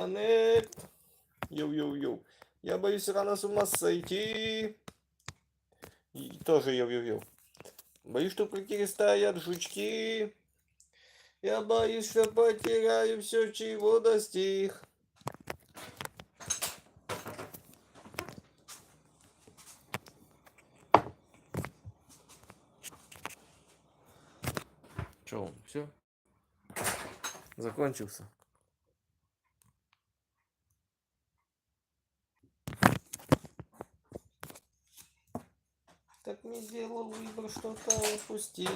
Коннект. Йоу-йоу-йоу. Я боюсь рано с ума сойти. И тоже йоу-йоу-йоу. Боюсь, что в квартире стоят жучки. Я боюсь, что потеряю все, чего достиг. Че он, все? Закончился. Так не сделал выбор что-то упустить.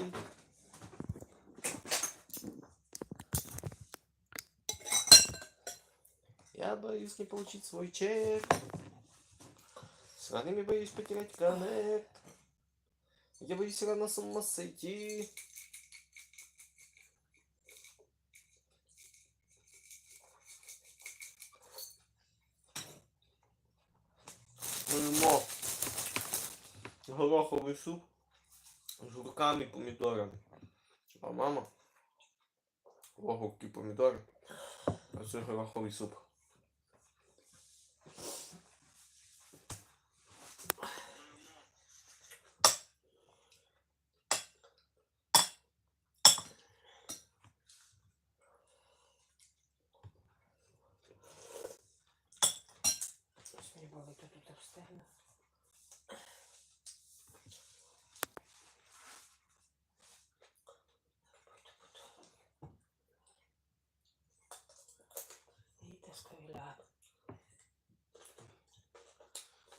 Я боюсь не получить свой чек. С ранами боюсь потерять коннект. Я боюсь рано с ума сойти. гороховий суп з гурками і помідорами. А мама огурки помідори, а це гороховий суп.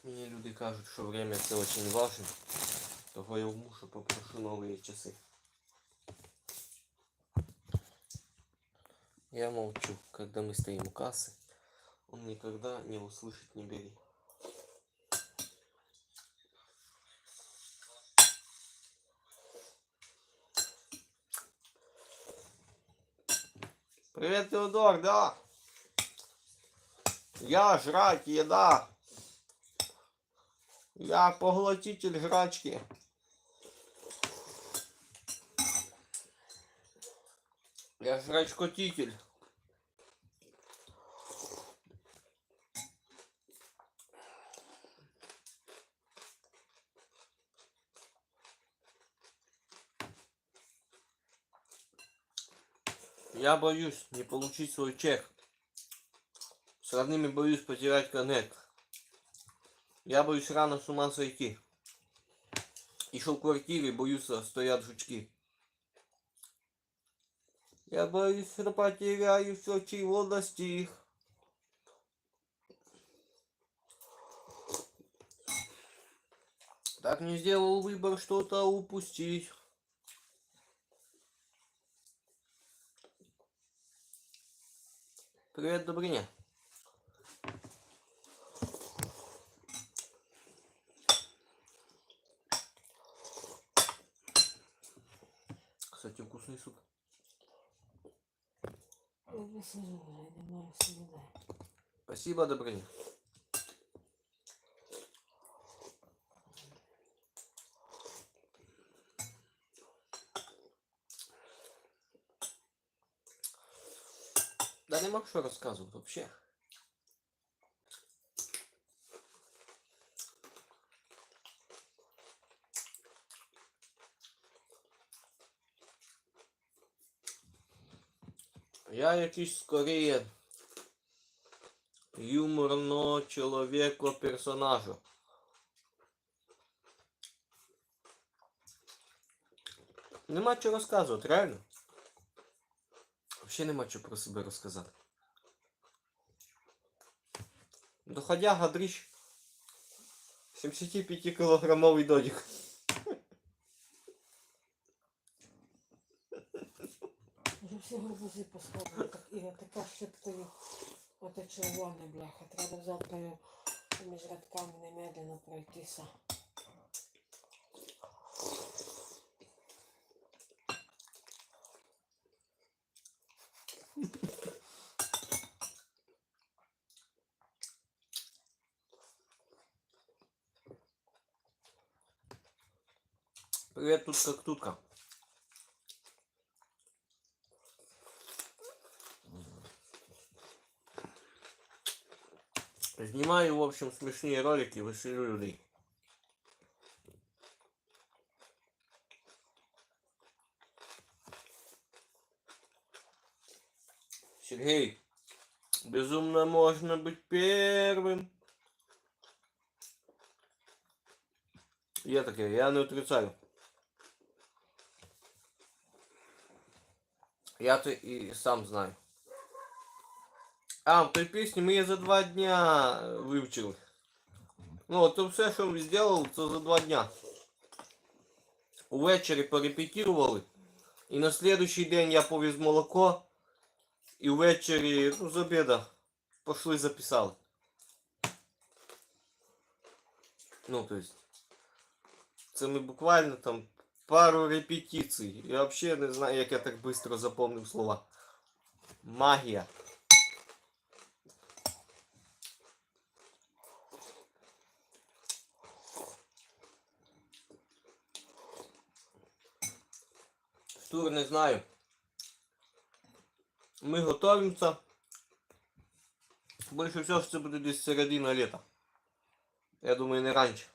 Мені люди кажуть, що время це очень важно. Того я в мушу попрошу новые часы. Я молчу, когда мы стоим у кассы. Он никогда не услышит, не бери. Привет, Теодор, да? Я жрать, еда. Я поглотитель жрачки. Я жрачкотитель. Я боюсь не получить свой чек. С родными боюсь потерять коннект. Я боюсь рано с ума сойти. Еще в квартире боюсь, а стоят жучки. Я боюсь, что потеряю все, чего достиг. Так не сделал выбор что-то упустить. Привет, Добрыня. Вкусный. Не не сидіти. Спасибо, Добрыня. Да нема що розказувати вообще. Я якийсь скоріше юморно чоловіко персонажу. Нема чого розказувати, реально. Взагалі нема чого про себе розказати. Доходяга дріж. 75 кілограмовий додік. всі гарбузи посходили, так і така шиптою. Оте червоне, бляха. Треба завтра між рядками немедленно пройтися. Привет, тут как тутка. Знімаю, в общем, смішні ролики, веселю людей. Сергей, безумно можно быть первым. Я таке, я не отрицаю. Я то і сам знаю. А, в той пісні ми за два дня вивчили. Ну, то все, що ми зробили, це за два дня. Увечері порепетірували. І на следующий день я повіз молоко. І ввечері, ну, з обіда, пошли записали. Ну, то есть, це ми буквально там пару репетицій. Я взагалі не знаю, як я так швидко запомнив слова. Магія. Штур не знаю. Ми готуємося. Більше всього, що це буде десь середина літа. Я думаю, не раніше.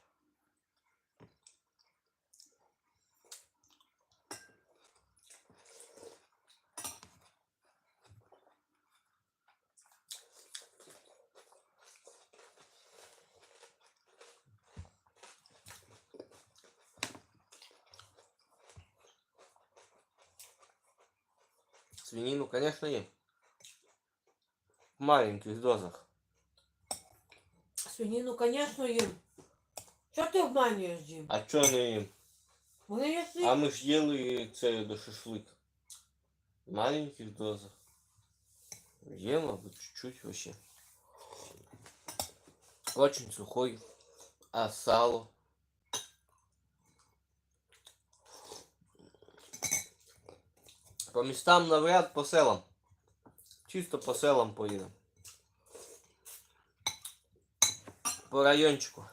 конечно, ем. В маленьких дозах. Свинину, звісно, їм. Що ти обманюєш, Дім? А чо не їм? Вони є А ми ж їли це до шашлик. В маленьких дозах. Ем, або чуть-чуть вообще. Очень сухой. А сало? По местам навряд, по селам. Чисто по селам поїдем. По райончику.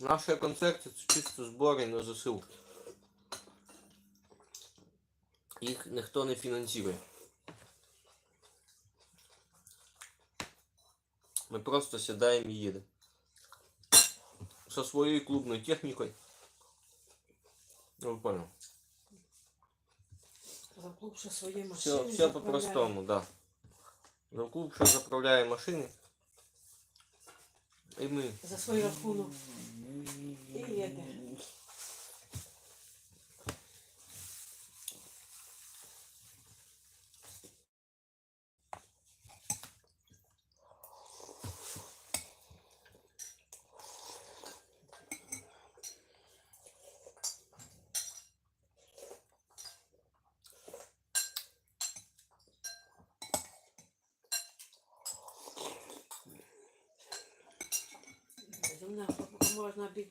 Наші концерти це чисто збори на ЗСУ. Їх ніхто не фінансує. Ми просто сідаємо і їдемо. Со своєю клубною технікою. Ну, ви понял. Заклубши свої машини. Все, все заправляє. по-простому, да. Ну, клуб що заправляє машини. І ми. За свій рахунок. І їде.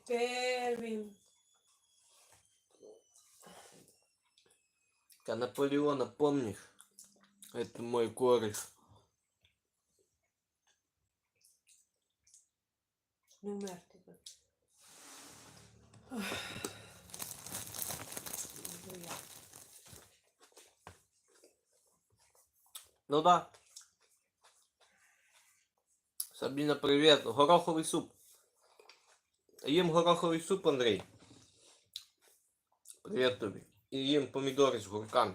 Первим. А Наполеона помнишь? Это мой кореш. Не. Буду я. Ну да. Сабіна, привіт. Гороховий суп. Їм гороховий суп, Андрій. Привіт тобі. І їм помідори з гурками.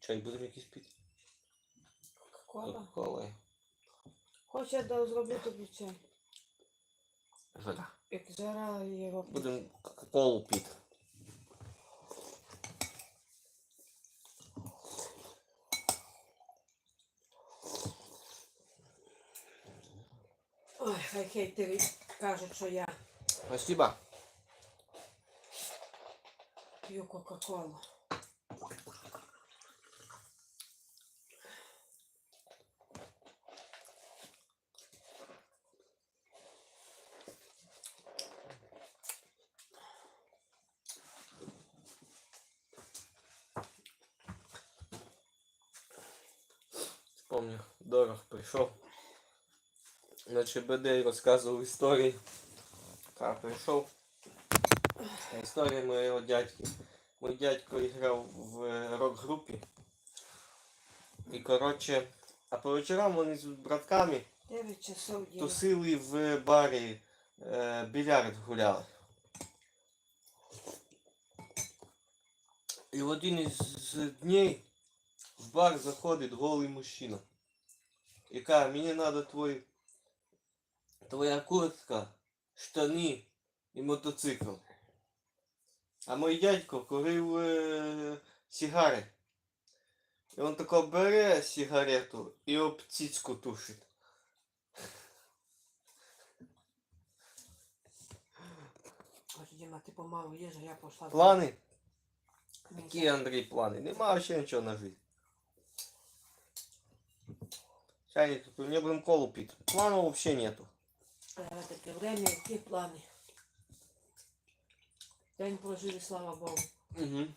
Чай будемо якийсь піти? Кола. Кока-кола. Хоч я да зроблю тобі чай. Жара. Як жара його. Будемо кока-колу піти. Ой, хай хейтери кажуть, що я Спасибо. п'ю Кока-Колу. Помню, Дорог прийшов на ЧБД і розказував історії. Так, прийшов. Історія моєго дядьки. Мій дядько грав в рок-групі. І коротше, а по вечорам вони з братками 9 часов тусили в барі, е, більярд гуляли. І в один із днів в бар заходить голий мужчина. І каже, мені треба твой, твоя куртка, штани і мотоцикл. А мій дядько курив е, сигари. І він тако бере сигарету і об цицьку тушить. Діма, ти помалу їж, а я пішла. Плани? Які Андрій плани? Нема ще нічого на життя. Чайник, тут мне будем колу пить. Планов вообще нету. А таке время, які плани. День прожили, слава Богу. Угу.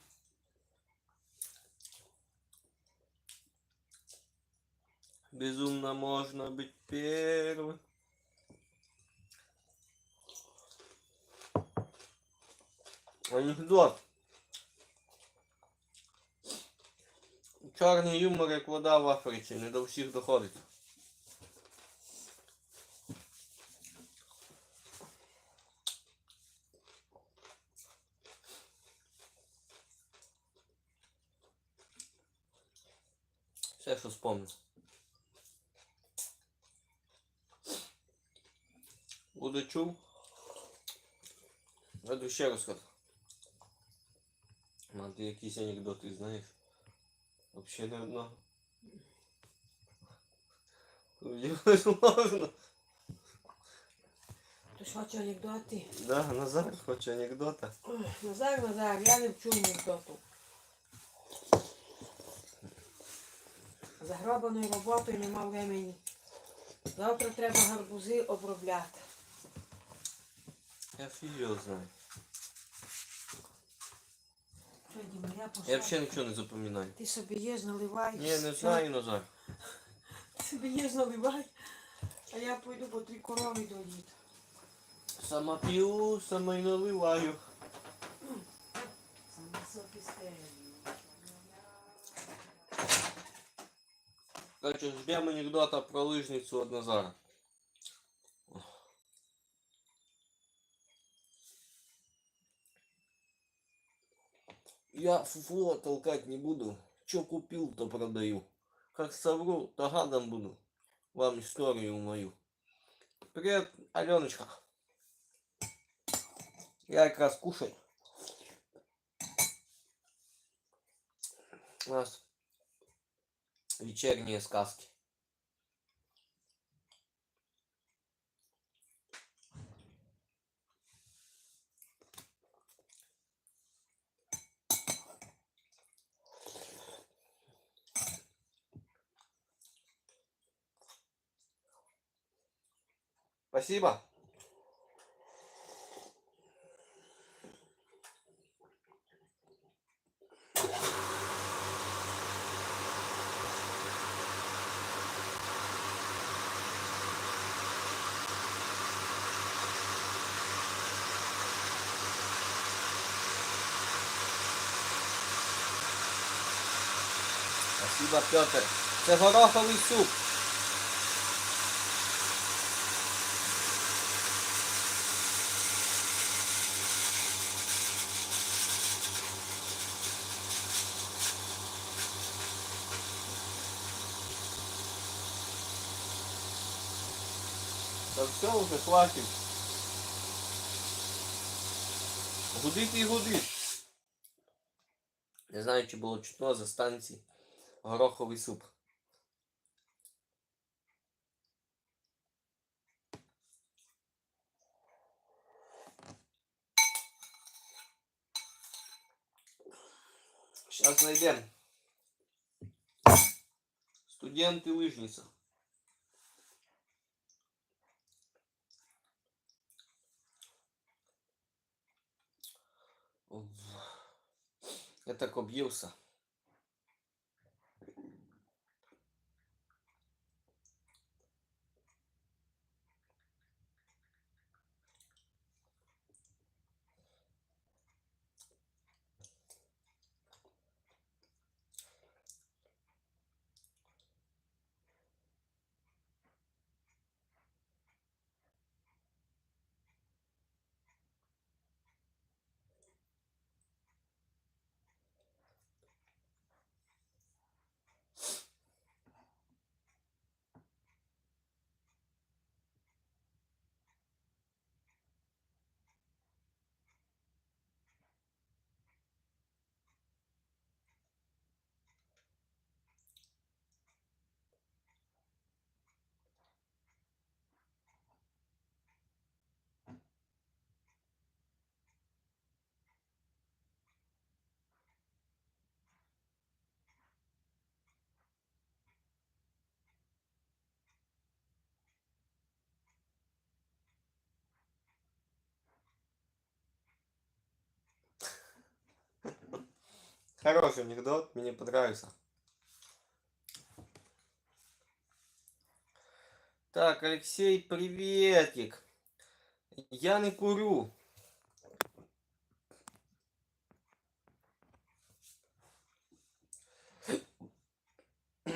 Безумно можно быть первым. Анекдот. Чорний юмор, як вода в Африці, не до всіх доходить. Все, що спомню. Буде чув. Буду ще розказати. А ти якісь анекдоти знаєш? Вообще не одного. Можна. Ти ж хочеш анекдоти? Да, Назар хоче анекдота. Ой, Назар, Назар, я не вчу анекдоту. Загробаною роботою нема времени. Завтра треба гарбузи обробляти. Я його знаю. Що, Діма, я пошла. Я вообще нічого не запам'ятаю. Ти собі їж, наливай. Ні, не Все. знаю, Назар. Ти собі їж, наливай. А я пойду по три корови доїти. Сама п'ю, сама й наливаю. Короче, ждем анекдота про лыжницу от Назара. Я фуфло толкать не буду. Че купил, то продаю. Как совру, то гадом буду. Вам историю мою. Привет, Аленочка. Я как раз кушаю. У нас вечерние сказки. Спасибо. Спасибо, Петр. Це гороховий суп. Та все вже хватить. Гудить і гудить. Не знаю, чи було чутно за станції. Гороховий суп. Сейчас найдем. Студенты лыжница. Я так объелся. Хороший анекдот, мне понравился. Так, Алексей, приветик. Я не курю. К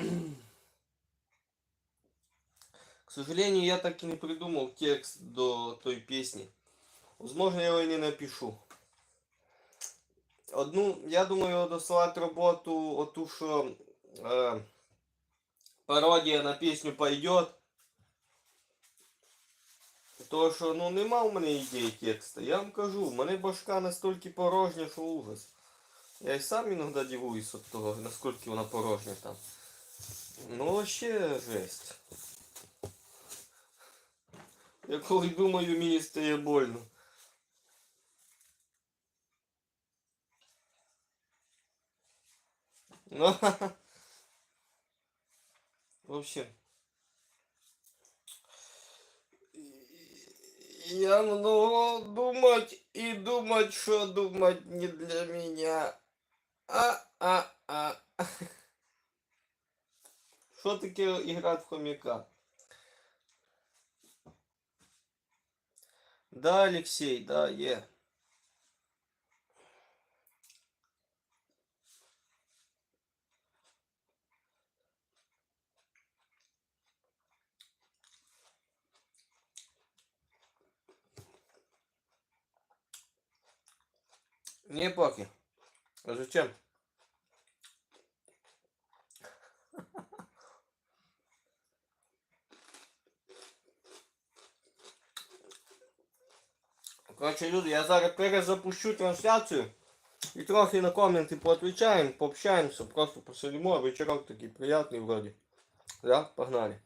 сожалению, я так и не придумал текст до той песни. Возможно, я его и не напишу. Одну, я думаю, дослать роботу, оту, що е, пародія на пісню пойдет. То що ну нема в мене ідеї текста. Я вам кажу, в мене башка настільки порожня, що ужас. Я й сам іноді дивуюсь від того, наскільки вона порожня там. Ну вообще жесть. Я коли думаю, мені стає больно. Ну, в общем, я много думать и думать, что думать не для меня. А, а, а. Что таке играть в хомяка? Да, Алексей, да, е. Не поки. А зачем? Коротше, люди, я зараз перезапущу трансляцію і трохи на коменти поотвечаємо, пообщаємося, просто посидимо, вечірок такий приятний вроді. Да, погнали.